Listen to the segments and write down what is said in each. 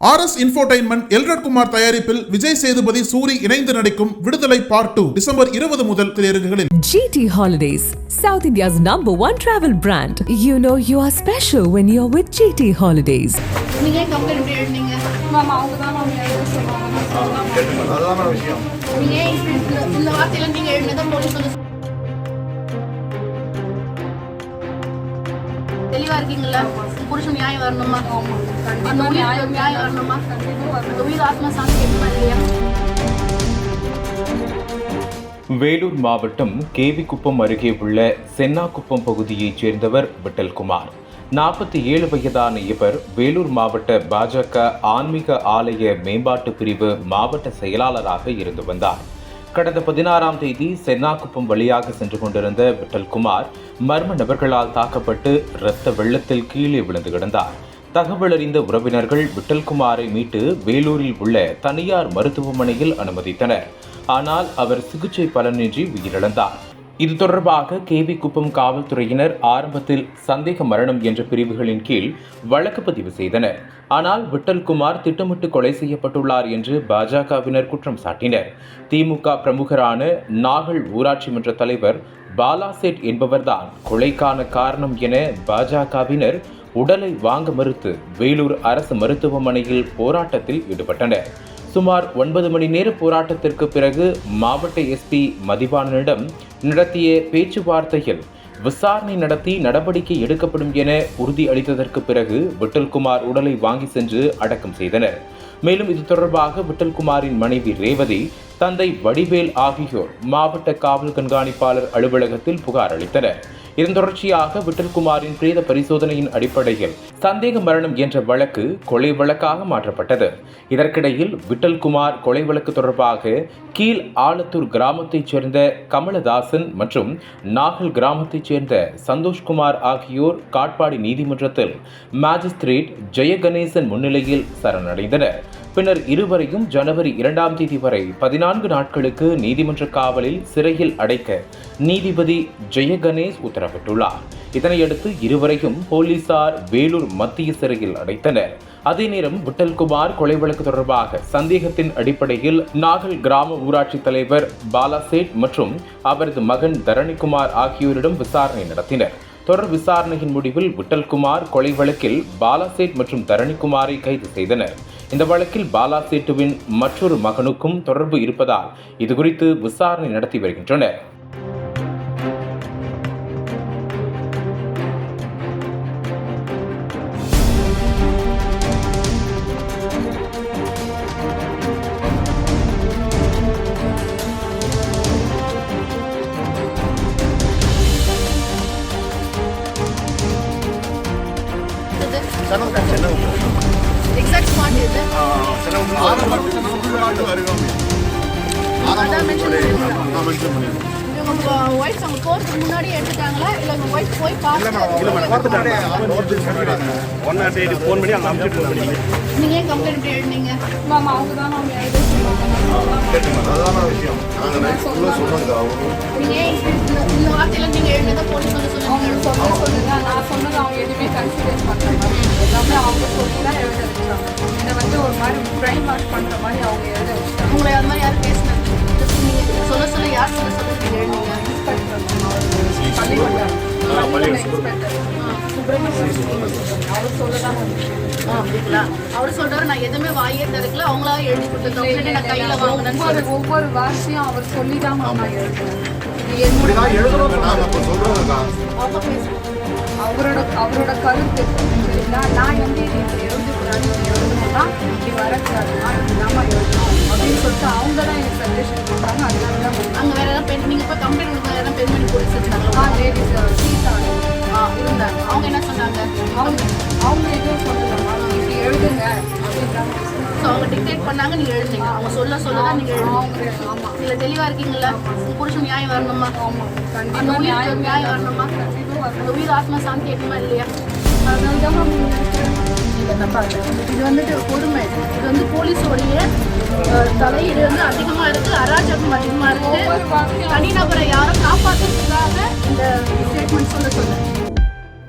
R S infotainment Elred Kumar தயாரிப்பில் விஜய் சேதுபதி சூரி இணைந்து நடிக்கும் விடுதலை பார்ட் டூ டிசம்பர் இருபது முதல் திரையரங்குகளில் GT Holidays, South India's number one travel brand. You know you are special when you're with GT Holidays. நீங்க ஏன் கம்ப்ளைண்ட் இப்படி எழுதினீங்க மேம் அவங்க தான் மேம் எழுத சொன்னாங்க நான் சொல்லலாம் அதுதான் விஷயம் நீங்க ஏன் இப்படி இந்த- இந்த வார்த்தையில நீங்க எழுதினதான் போலீஸ் வந்து தெளிவா இருக்கீங்களா புருஷன் நியாயம் வரணுமா அந்த உயிருக்கு நியாயம் வரணுமா அந்த உயிர் ஆத்மா சாந்தி இல்லையா வேலூர் மாவட்டம் கேவிக்குப்பம் அருகே உள்ள சென்னாக்குப்பம் பகுதியைச் சேர்ந்தவர் விட்டல்குமார். நாற்பத்தி ஏழு வயதான இவர் வேலூர் மாவட்ட பாஜக ஆன்மீக ஆலய மேம்பாட்டு பிரிவு மாவட்ட செயலாளராக இருந்து வந்தார். கடந்த பதினாறாம் தேதி சென்னாக்குப்பம் வழியாக சென்று கொண்டிருந்த விட்டல்குமார் மர்ம நபர்களால் தாக்கப்பட்டு இரத்த வெள்ளத்தில் கீழே விழுந்து கிடந்தார். தகவல் அறிந்த உறவினர்கள் விட்டல்குமாரை மீட்டு வேலூரில் உள்ள தனியார் மருத்துவமனையில் அனுமதித்தனர். ஆனால் அவர் சிகிச்சை பலனின்றி உயிரிழந்தார். இது தொடர்பாக கேவி குப்பம் காவல்துறையினர் ஆரம்பத்தில் சந்தேக மரணம் என்ற பிரிவுகளின் கீழ் வழக்கு பதிவு செய்தனர். ஆனால் விட்டல்குமார் திட்டமிட்டு கொலை செய்யப்பட்டுள்ளார் என்று பாஜகவினர் குற்றம் சாட்டினர். திமுக பிரமுகரான நாகல் ஊராட்சி மன்ற தலைவர் பாலாசெட் என்பவர்தான் கொலைக்கான காரணம் என பாஜகவினர் உடலை வாங்க மறுத்து வேலூர் அரசு மருத்துவமனையில் போராட்டத்தில் ஈடுபட்டனர். சுமார் ஒன்பது மணி நேர போராட்டத்திற்கு பிறகு மாவட்ட எஸ்பி மதிவாணனிடம் நடத்திய பேச்சுவார்த்தையில் விசாரணை நடத்தி நடவடிக்கை எடுக்கப்படும் என உறுதி அளித்ததற்கு பிறகு விட்டல்குமார் உடலை வாங்கி சென்று அடக்கம் செய்தனர். மேலும் இது தொடர்பாக விட்டல்குமாரின் மனைவி ரேவதி தந்தை வடிவேல் ஆகியோர் மாவட்ட காவல் கண்காணிப்பாளர் அலுவலகத்தில் புகார் அளித்தனர். இதன் தொடர்ச்சியாக விட்டல்குமாரின் பிரேத பரிசோதனையின் அடிப்படையில் சந்தேக மரணம் என்ற வழக்கு கொலை வழக்காக மாற்றப்பட்டது. இதற்கிடையில் விட்டல்குமார் கொலை வழக்கு தொடர்பாக கீழ் ஆலத்தூர் கிராமத்தைச் சேர்ந்த கமலதாசன் மற்றும் நாகல் கிராமத்தைச் சேர்ந்த சந்தோஷ்குமார் ஆகியோர் காட்பாடி நீதிமன்றத்தில் மாஜிஸ்திரேட் ஜெயகணேசன் முன்னிலையில் சரணடைந்தனர். பின்னர் இருவரையும் ஜனவரி இரண்டாம் தேதி வரை பதினான்கு நாட்களுக்கு நீதிமன்ற காவலில் சிறையில் அடைக்க நீதிபதி ஜெயகணேஷ் உத்தரவிட்டுள்ளார். இதனையடுத்து இருவரையும் போலீசார் வேலூர் மத்திய சிறையில் அடைத்தனர். அதே நேரம் விட்டல்குமார் கொலை வழக்கு தொடர்பாக சந்தேகத்தின் அடிப்படையில் நாகல் கிராம ஊராட்சி தலைவர் பாலாசேட் மற்றும் அவரது மகன் தரணிக்குமார் ஆகியோரிடம் விசாரணை நடத்தினர். தொடர் விசாரணையின் முடிவில் விட்டல்குமார் கொலை வழக்கில் பாலாசேட் மற்றும் தரணிக்குமாரை கைது செய்தனர். இந்த வழக்கில் பாலா சீட்டுவின் மற்றொரு மகனுக்கும் தொடர்பு இருப்பதால் இதுகுறித்து விசாரணை நடத்தி வருகின்றனர். இது சென்னை சென்னை ஸ்பாட் இது சென்னை ஆரம்பத்தில் அருகாமை அதான் mention ஒய்ஃப் அவங்க கோர்ட்டுக்கு முன்னாடி எடுத்துட்டாங்களா? இல்ல உங்க ஒய்ஃப் போய் ஒன் நாட் எயிட் ஃபோன் பண்ணி அங்கே அனுப்பிச்சிட்டு இருந்தாங்க நீங்க ஏன் கம்ப்ளைண்ட் எழுதினீங்க? மேம் அவங்க தான் விஷயம். நாங்கள் அவங்க நீங்க ஏன் இந்த- வார்த்தையில நீங்க எழுதினதான் போலீஸ் வந்து அவங்க சொன்னாங்க சொல்ல சொல்லுங்க. நான் சொன்னது அவங்க எதுவுமே கன்சிடர் பண்ணுற மாதிரி எல்லாமே அவங்க சொல்லி தான் எழுத வச்சாங்க. என்னை வந்து ஒரு மாதிரி பிரைன் வாஷ் பண்ணுற மாதிரி அவங்க எழுத வச்சாங்க. உங்களை அது மாதிரி யாரும் நீங்க சொல்ல சொல்ல யார் சொல்ல சொல்ல அவர் சுப்பிரமணியம் அவர் அப்படிங்களா சொல்றாரு நான் எதுவுமே வாயே திறக்கல அவங்களா எழுதி கொடுத்துருக்காங்க நான் கையில வாங்கினேன்னு ஒவ்வொரு வார்த்தையும் அவர் சொல்லி தான் மேம் நான் எழுதுறேன் அவரோட அவரோட கருத்து. நான் வந்து இது அவங்க டிக்டேட் பண்ணாங்க நீங்க எழுதுனீங்க. அவங்க சொல்ல சொல்ல தான் நீங்க எழுதுனீங்க. அவங்க ஆமாம் இதுல தெளிவா இருக்கீங்களா புருஷன் நியாயம் வரணுமா? அந்த உயிருக்கு நியாயம் வரணுமா. அந்த உயிர் ஆத்மா சாந்தி கேட்குமா இல்லையா? இதை வந்துட்டு கொடுமை. இது வந்து போலீஸோடைய தலையீடு வந்து அதிகமா இருக்கு. அராஜகம் அதிகமா இருக்கு. ஒவ்வொரு வார்த்தையும் தனிநபரை யாரும் காப்பாத்துறதுக்காக இந்த ஸ்டேட்மெண்ட் சொல்ல சொல்ல.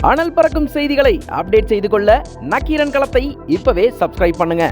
அனல் பறக்கும் செய்திகளை அப்டேட் செய்து கொள்ள நக்கீரன் களத்தை இப்பவே சப்ஸ்கிரைப் பண்ணுங்க.